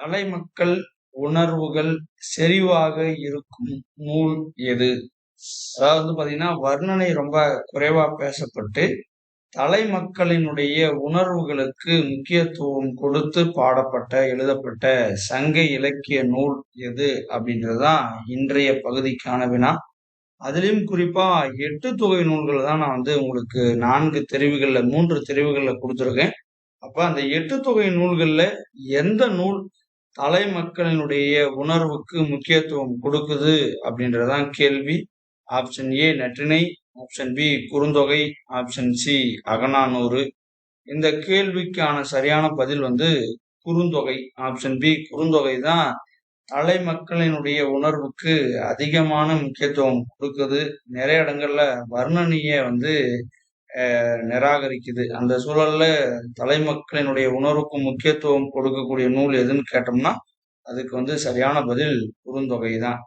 தலைமக்கள் உணர்வுகள் செறிவாக இருக்கும் நூல் எது? அதாவது வந்து பாத்தீங்கன்னா வர்ணனை ரொம்ப குறைவா பேசப்பட்டு தலைமக்களினுடைய உணர்வுகளுக்கு முக்கியத்துவம் கொடுத்து பாடப்பட்ட எழுதப்பட்ட சங்க இலக்கிய நூல் எது அப்படின்றதுதான் இன்றைய பகுதிக்கான வினா. அதுலேயும் குறிப்பா எட்டு தொகை நூல்கள் தான் நான் வந்து உங்களுக்கு நான்கு தெரிவுகளில் மூன்று தெரிவுகளில் கொடுத்துருக்கேன். அப்ப அந்த எட்டு தொகை நூல்களில் எந்த நூல் தலைமக்களினுடைய உணர்வுக்கு முக்கியத்துவம் கொடுக்குது அப்படின்றதான் கேள்வி. Option A Natrinai option B Kurunthogai. Option C Agananuru. இந்த கேள்விக்கான சரியான பதில் வந்து குறுந்தொகை. ஆப்ஷன் பி குறுந்தொகை தான் தலைமக்களினுடைய உணர்வுக்கு அதிகமான முக்கியத்துவம் கொடுக்குது. நிறைய இடங்கள்ல வர்ணனைய வந்து நிராகரிக்குது. அந்த சூழல்ல தலைமக்களினுடைய உணர்வுக்கு முக்கியத்துவம் கொடுக்கக்கூடிய நூல் எதுன்னு கேட்டோம்னா அதுக்கு வந்து சரியான பதில் குறுந்தொகை தான்